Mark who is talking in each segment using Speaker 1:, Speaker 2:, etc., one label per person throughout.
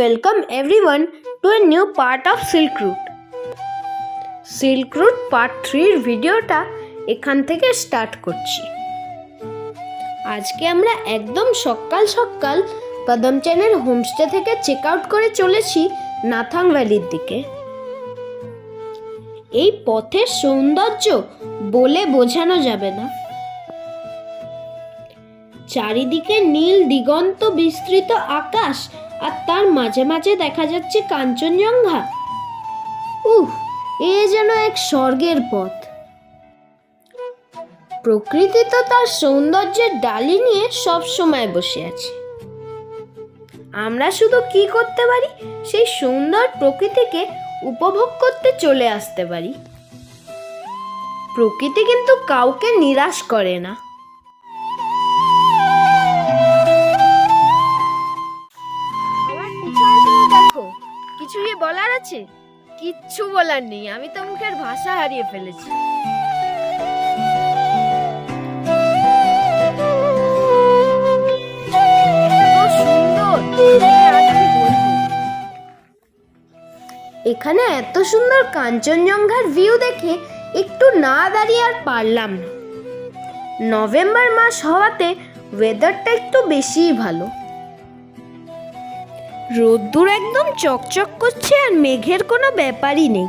Speaker 1: welcome everyone to a new part of Silk Route. Silk route part থ্রির ভিডিওটা এখান থেকে স্টার্ট করছি। আজকে আমরা একদম সকাল সকাল পদমচানের হোমস্টে থেকে চেক আউট করে চলেছি নাথাং ভ্যালির দিকে। এই পথের সৌন্দর্য বলে বোঝানো যাবে না। চারিদিকে নীল দিগন্ত বিস্তৃত আকাশ আর তার মাঝে মাঝে দেখা যাচ্ছে কাঞ্চনজঙ্ঘা। উহ এ যেন এক স্বর্গের পথ। প্রকৃতি তো তার সৌন্দর্যের ডালি নিয়ে সব সময় বসে আছে। আমরা শুধু কি করতে পারি? সেই সুন্দর প্রকৃতিকে উপভোগ করতে চলে আসতে পারি। প্রকৃতি কিন্তু কাউকে নিরাশ করে না। বলার আছে? কিচ্ছু বলার নেই, আমি তো মুখের ভাষা হারিয়ে ফেলেছি। এখানে এত সুন্দর কাঞ্চনজঙ্ঘার ভিউ দেখে একটু না দাঁড়িয়ে আর পারলাম না। নভেম্বর মাস হওয়াতে ওয়েদারটা একটু বেশিই ভালো। রোদ্দুর একদম চকচক করছে আর মেঘের কোনো ব্যাপারই নেই।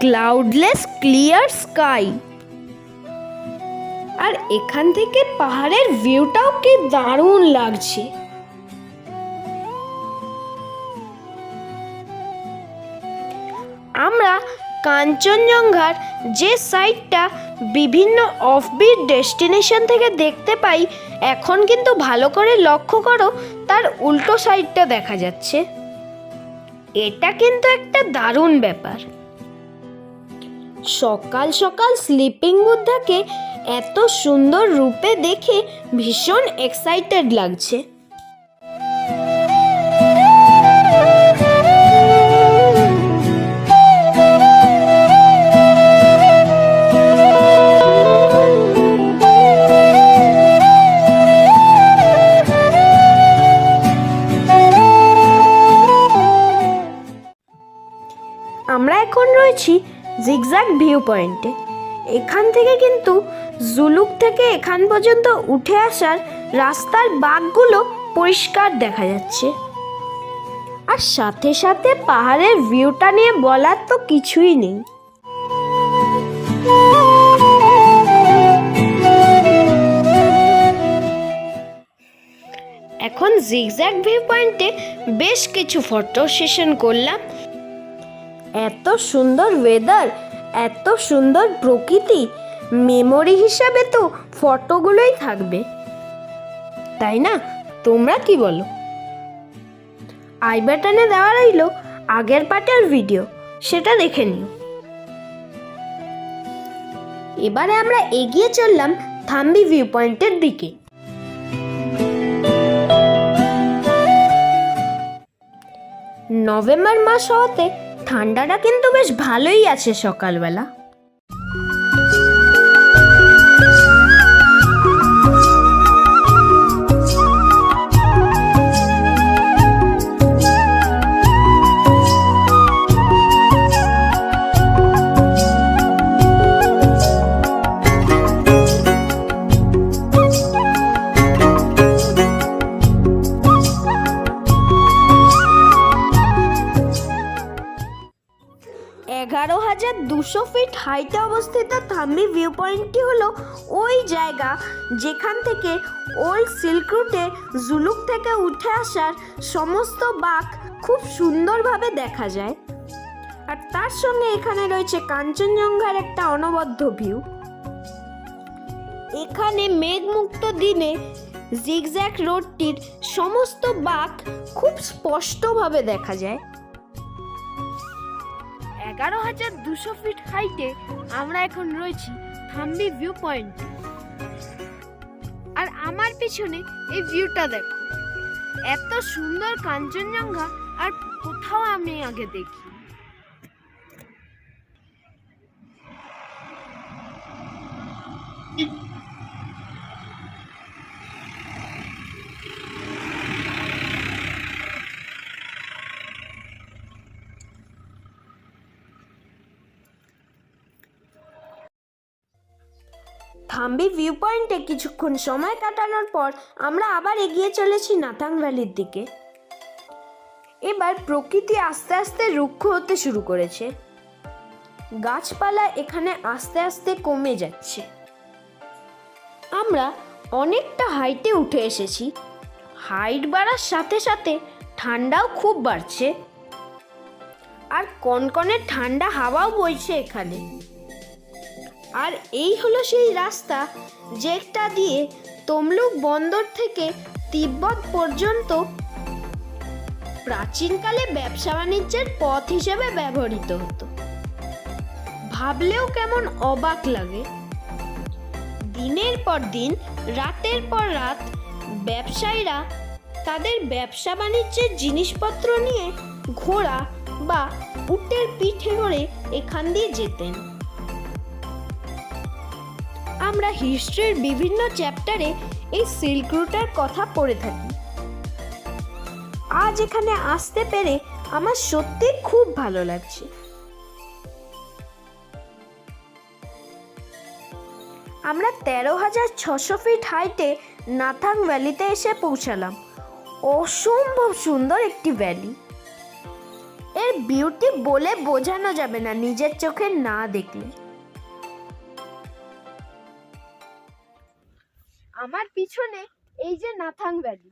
Speaker 1: ক্লাউডলেস ক্লিয়ার স্কাই আর এখান থেকে পাহাড়ের ভিউটাও কি দারুণ লাগছে। আমরা কাঞ্চনজঙ্ঘার যে সাইডটা বিভিন্ন অফবিট ডেস্টিনেশন থেকে দেখতে পাই এখন কিন্তু ভালো করে লক্ষ্য করো, তার উল্টো সাইডটা দেখা যাচ্ছে। এটা কিন্তু একটা দারুণ ব্যাপার। সকাল সকাল স্লিপিং বুদ্ধাকে এত সুন্দর রূপে দেখে ভীষণ এক্সাইটেড লাগছে। জিগজ্যাগ ভিউ পয়েন্টে এখান থেকে কিন্তু জুলুক থেকে এখান পর্যন্ত উঠে আসার রাস্তার বাঘগুলো পরিষ্কার দেখা যাচ্ছে। আর সাথে সাথে পাহাড়ের ভিউটা নিয়ে বলার তো কিছুই নেই। এখন জিগজ্যাগ ভিউ পয়েন্টে বেশ কিছু ফটো সেশন করলাম। এত সুন্দর ওয়েদার এত সুন্দর প্রকৃতি মেমোরি হিসাবে তো ফটোগুলোই থাকবে। তাই না? তোমরা কি বলো? আই বাটনে দেওয়া রইল আগের পার্টের ভিডিও সেটা দেখে নিও। এবারে আমরা এগিয়ে চললাম থাম্বি ভিউ পয়েন্টের দিকে। নভেম্বর মাস হওয়াতে ঠান্ডাটা কিন্তু বেশ ভালোই আছে সকালবেলা। হাজার দুশো ফিট হাইটে অবস্থিত থাম্বি ভিউ পয়েন্টটি হলো ওই জায়গা যেখান থেকে ওল্ড সিল্ক রুটে জুলুক থেকে উঠে আসার সমস্ত বাঘ খুব সুন্দরভাবে দেখা যায়। আর তার সঙ্গে এখানে রয়েছে কাঞ্চনজঙ্ঘার একটা অনবদ্য ভিউ এখানে মেঘমুক্ত দিনে জিগজ্যাক রোডটির সমস্ত বাঘ খুব স্পষ্টভাবে দেখা যায়। এগারো হাজার দুশো ফিট হাইটে আমরা এখন রয়েছি থাম্বি ভিউ পয়েন্ট আর আমার পিছনে এই ভিউটা দেখো। এত সুন্দর কাঞ্চনজঙ্ঘা, আর কোথাও আমি আগে দেখি। থাম্বি ভিউ পয়েন্টে কিছুক্ষণ সময় কাটানোর পর আমরা আবার এগিয়ে চলেছি নাথাং ভ্যালির দিকে। এবার প্রকৃতি আস্তে আস্তে রুক্ষ হতে শুরু করেছে। গাছপালা এখানে আস্তে আস্তে কমে যাচ্ছে। আমরা অনেকটা হাইটে উঠে এসেছি। হাইট বাড়ার সাথে সাথে ঠান্ডাও খুব বাড়ছে। আর কনকনে ঠান্ডা হাওয়াও বইছে এখানে। আর এই হলো সেই রাস্তা যেটা দিয়ে তমলুক বন্দর থেকে তিব্বত পর্যন্ত প্রাচীনকালে ব্যবসা বাণিজ্যের পথ হিসেবে ব্যবহৃত হতো। ভাবলেও কেমন অবাক লাগে। দিনের পর দিন, রাতের পর রাত ব্যবসায়ীরা তাদের ব্যবসা বাণিজ্যের জিনিসপত্র নিয়ে ঘোড়া বা উটের পিঠে করে এখান দিয়ে যেতেন। আমরা হিস্ট্রির বিভিন্ন চ্যাপ্টারে এই সিল্ক রুটের কথা পড়ে থাকি। আজ এখানে আসতে পেরে আমার সত্যি খুব ভালো লাগছে। আমরা তেরো হাজার ছশো ফিট হাইটে নাথাং ভ্যালিতে এসে পৌঁছালাম। অসম্ভব সুন্দর একটি ভ্যালি। এর বিউটি বলে বোঝানো যাবে না নিজের চোখে না দেখলে। আমার পিছনে এই যে নাথাং ভ্যালি।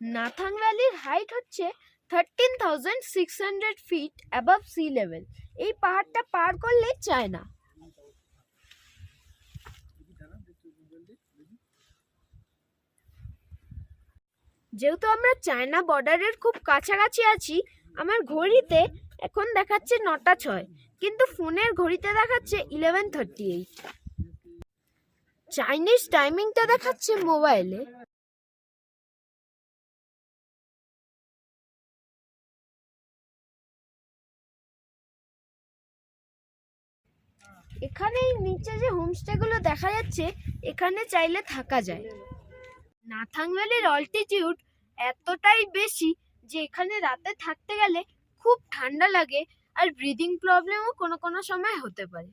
Speaker 1: নাথাং ভ্যালির হাইট হচ্ছে thirteen thousand six hundred feet above sea level এই পাহাড়টা পার করলে চায় না যেহেতু আমরা চায়না বর্ডারের খুব কাছাকাছি আছি, আমার ঘড়িতে এখন দেখাচ্ছে নটা ছয়, কিন্তু ফোনের ঘড়িতে দেখাচ্ছে ইলেভেন থার্টি এইট চাইনিজ টাইমিংটা দেখাচ্ছে মোবাইলে এখানে নিচে যে হোমস্টেগুলো দেখা যাচ্ছে, এখানে চাইলে থাকা যায়। নাথাং অল্টিটিউড এতটাই বেশি যে এখানে রাতে থাকতে গেলে খুব ঠান্ডা লাগে আর ব্রিদিং প্রবলেমও কোনো কোনো সময় হতে পারে।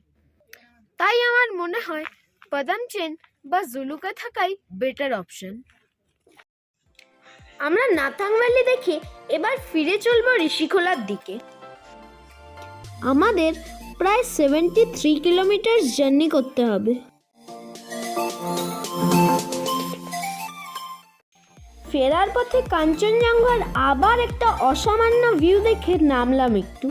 Speaker 1: তাই আমার মনে হয় পদামচেন বা জুলুকে থাকাই বেটার অপশন আমরা নাথাং ভ্যালি দেখে এবার ফিরে চলবো ঋষিখোলার দিকে। আমাদের প্রায় সেভেন্টি থ্রি কিলোমিটার জার্নি করতে হবে। ফেরার পথে কাঞ্চনজঙ্ঘার আবার একটা অসামান্য ভিউ দেখে নামলাম একটু।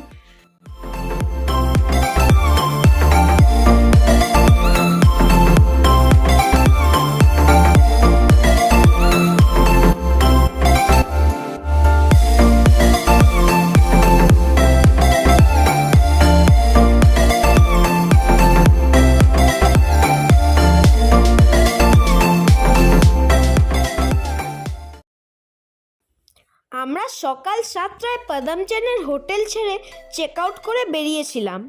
Speaker 1: সাতটায় পদমচেনের হোটেল ছেড়ে চেক আউট করে বেরিয়েছিলাম।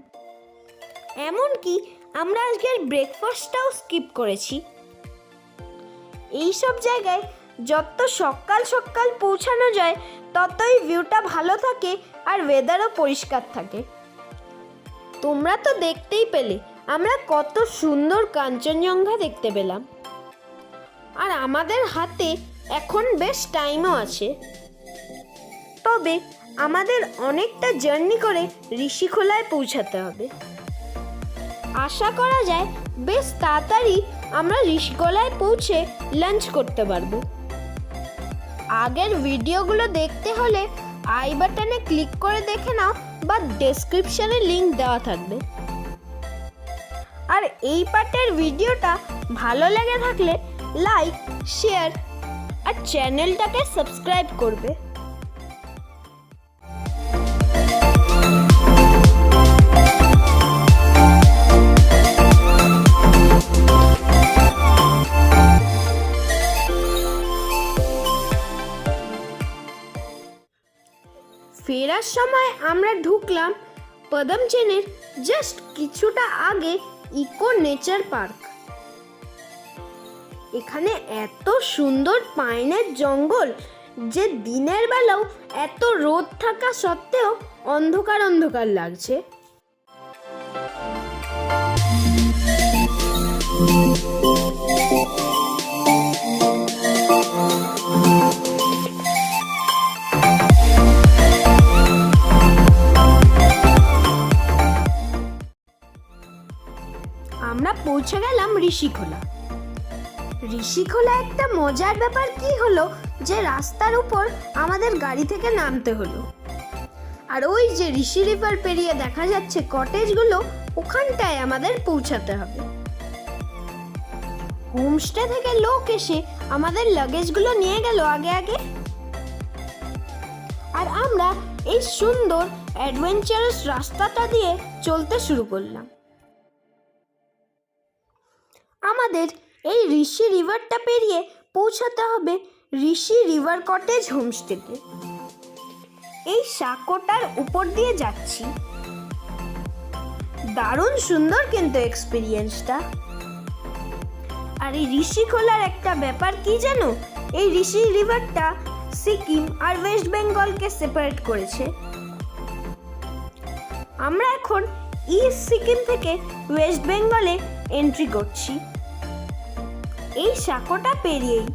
Speaker 1: এমনকি আমরা আজকের ব্রেকফাস্টটাও স্কিপ করেছি। এই সব জায়গায় যত সকাল সকাল পৌঁছানো যায়, ততই ভিউটা ভালো থাকে আর ওয়েদারও পরিষ্কার থাকে। তোমরা তো দেখতেই পেলে, আমরা কত সুন্দর কাঞ্চনজঙ্ঘা দেখতে পেলাম। আর আমাদের হাতে এখন বেশ টাইমও আছে। তবে আমাদের অনেকটা জার্নি করে ঋষিখোলায় পৌঁছাতে হবে। আশা করা যায় বেশ তাড়াতাড়ি আমরা ঋষিখোলায় পৌঁছে লাঞ্চ করতে পারব। আগের ভিডিওগুলো দেখতে হলে আই বাটনে ক্লিক করে দেখে নাও বা ডেসক্রিপশনে লিংক দেওয়া থাকবে। আর এই পার্টের ভিডিওটা ভালো লেগে থাকলে লাইক শেয়ার আর চ্যানেলটাকে সাবস্ক্রাইব করবে। ফেরার সময় আমরা ঢুকলাম পদমচেনের জাস্ট কিছুটা আগে ইকো নেচার পার্ক। এখানে এত সুন্দর পাইনের জঙ্গল যে দিনের বেলাও এত রোদ থাকা সত্ত্বেও অন্ধকার অন্ধকার লাগছে। পৌঁছে গেলাম ঋষিখোলা। ঋষিখোলা, একটা মজার ব্যাপার কি হলো? যে রাস্তার উপর আমাদের গাড়ি থেকে নামতে হলো। আর ওই যে ঋষি রিভার পেরিয়ে দেখা যাচ্ছে কটেজগুলো, ওখানটায় আমাদের পৌঁছাতে হবে। হোমস্টে থেকে লোক এসে আমাদের লাগেজগুলো নিয়ে গেল আগে আগে। আর আমরা এই সুন্দর অ্যাডভেঞ্চারাস রাস্তাটা দিয়ে চলতে শুরু করলাম। আমাদের এই ঋষি রিভারটা পেরিয়ে পৌঁছাতে হবে ঋষি রিভার কটেজ হোমস্টেতে এই সাঁকোটার উপর দিয়ে যাচ্ছি। দারুণ সুন্দর কিন্তু এক্সপিরিয়েন্সটা আর এই ঋষি খোলার একটা ব্যাপার কি জানো? এই ঋষি রিভারটা সিকিম আর ওয়েস্ট বেঙ্গলকে সেপারেট করেছে। আমরা এখন ইস্ট সিকিম থেকে ওয়েস্ট বেঙ্গলে এন্ট্রি করছি। এই সাঁকোটা পেরিয়েই।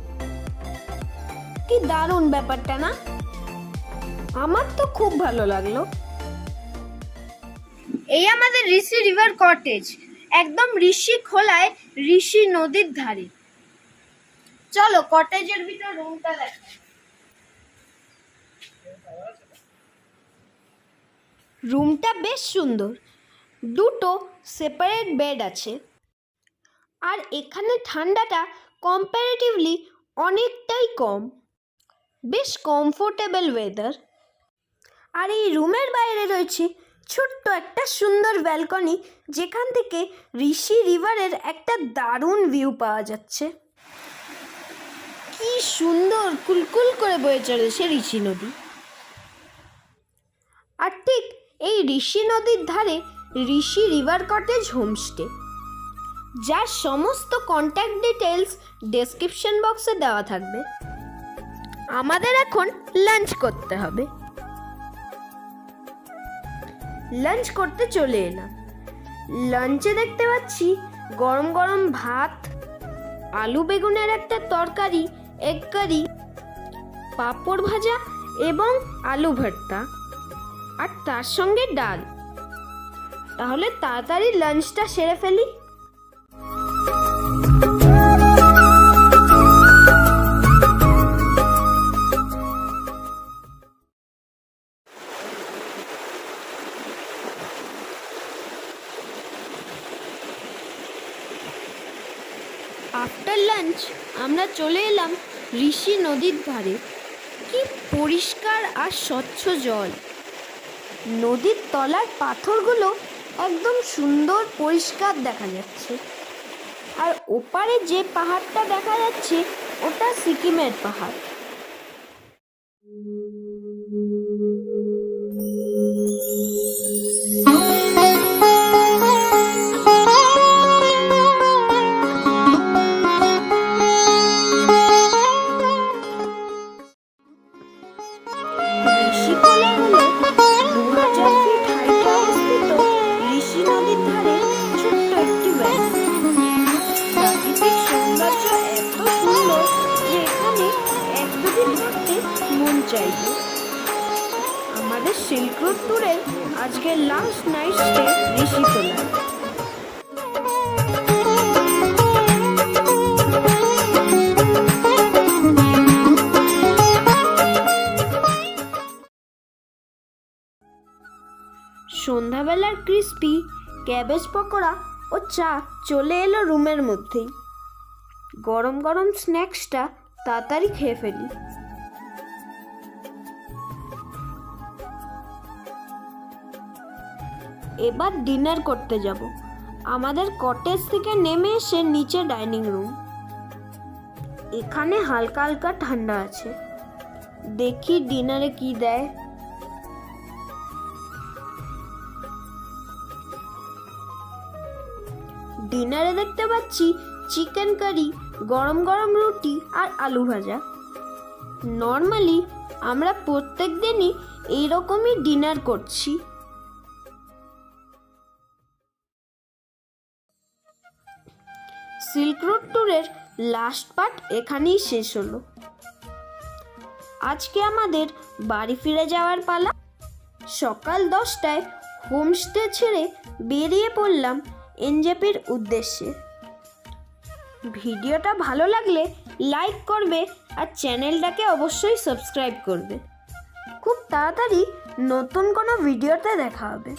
Speaker 1: কি দারুণ ব্যাপারটা না? আমার তো খুব ভালো লাগল। এই আমাদের ঋষি রিভার কটেজ, একদম ঋষি খোলায় ঋষি নদীর ধারে। চলো কটেজের ভিতর রুমটা দেখ। রুমটা বেশ সুন্দর। দুটো সেপারেট বেড আছে। আর এখানে ঠান্ডাটা কম্পারেটিভলি অনেকটাই কম। বেশ কমফোর্টেবল ওয়েদার আর এই রুমের বাইরে রয়েছে ছোট্ট একটা সুন্দর ব্যালকনি যেখান থেকে ঋষি রিভারের একটা দারুণ ভিউ পাওয়া যাচ্ছে। কি সুন্দর কুলকুল করে বয়ে চলেছে ঋষি নদী। আর ঠিক এই ঋষি নদীর ধারে ঋষি রিভার কটেজ হোমস্টে। যার সমস্ত কন্ট্যাক্ট ডিটেলস ডেসক্রিপশন বক্সে দেওয়া থাকবে। আমাদের এখন লাঞ্চ করতে হবে। লাঞ্চ করতে চলে এলাম। লাঞ্চে দেখতে পাচ্ছি গরম গরম ভাত, আলু বেগুনের একটা তরকারি এগ কারি পাঁপড় ভাজা এবং আলু ভর্তা, আর তার সঙ্গে ডাল। তাহলে তাড়াতাড়ি লাঞ্চটা সেরে ফেলি। আফটার লাঞ্চ আমরা চলে এলাম ঋষি নদীর ধারে। কি পরিষ্কার আর স্বচ্ছ জল। নদীর তলার পাথরগুলো একদম সুন্দর পরিষ্কার দেখা যাচ্ছে। আর ওপারে যে পাহাড়টা দেখা যাচ্ছে ওটা সিকিমের পাহাড়। চাইবে আমাদের সিল্ক রোড ট্যুরের আজকের লাস্ট নাইট স্টে ঋষিকোলা সন্ধ্যাবেলার ক্রিস্পি ক্যাবেজ পকোড়া ও চা চলে এলো রুমের মধ্যেই। গরম গরম স্ন্যাক্সটা তাড়াতাড়ি খেয়ে ফেলি। এবার ডিনার করতে যাব। আমাদের কটেজ থেকে নেমে এসে নিচে ডাইনিং রুম। এখানে হালকা হালকা ঠান্ডা আছে। দেখি ডিনারে কি দেয়। ডিনারে দেখতে পাচ্ছি চিকেন কারি, গরম গরম রুটি আর আলু ভাজা। নর্মালি আমরা প্রত্যেক দিনই এইরকমই ডিনার করছি। সিল্ক রোড ট্যুরের লাস্ট পার্ট এখানেই শেষ হলো। আজকে আমাদের বাড়ি ফিরে যাওয়ার পালা। সকাল দশটায় হোমস্টে ছেড়ে বেরিয়ে পড়লাম এনজেপির উদ্দেশ্যে। ভিডিওটা ভালো লাগলে লাইক করবে আর চ্যানেলটাকে অবশ্যই সাবস্ক্রাইব করবে। খুব তাড়াতাড়ি নতুন কোনো ভিডিওতে দেখা হবে।